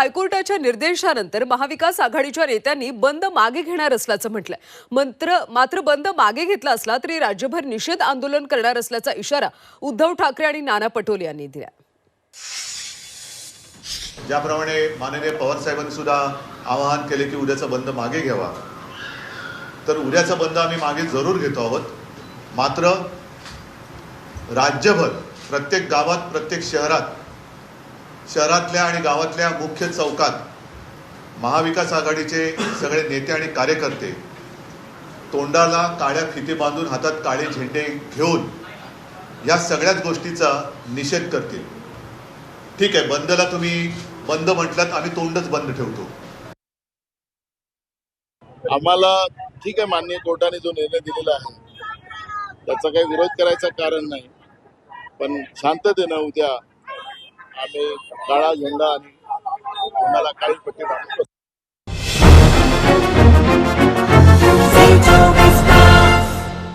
हायकोर्टाच्या निर्देशानंतर महाविकास आघाडीच्या नेत्यांनी बंद मागे घेणार असल्याचं म्हटलंय. मंत्र मात्र बंद मागे घेतला असला तरी राज्यभर निषेध आंदोलन करणार असल्याचा इशारा उद्धव ठाकरे आणि नाना पटोले यांनी दिला. ज्याप्रमाणे माननीय पवार साहेबांनी सुद्धा आवाहन केले की उद्याचा बंद मागे घ्यावा. तर उद्याचा बंद आम्ही मागे जरूर घेतो आहोत. मात्र राज्यभर प्रत्येक गावात प्रत्येक शहरात शहरातल्या आणि गावातल्या मुख्य चौकात महाविकास आघाडीचे सगळे नेते आणि कार्यकर्ते तोंडाला काळ्या फिती बांधून हातात काळे झेंडे घेऊन या सगळ्याच गोष्टीचा निषेध करतील. ठीक आहे बंदला तुम्ही बंद म्हटलात आम्ही तोंडच बंद ठेवतो. आम्हाला ठीक आहे मान्य कोर्टाने जो निर्णय दिलेला आहे त्याचा काही विरोध करायचा कारण नाही पण शांततेनं उद्या आम्ही काळा झेंडा आणि कोणाला काळी पट्टी बांधून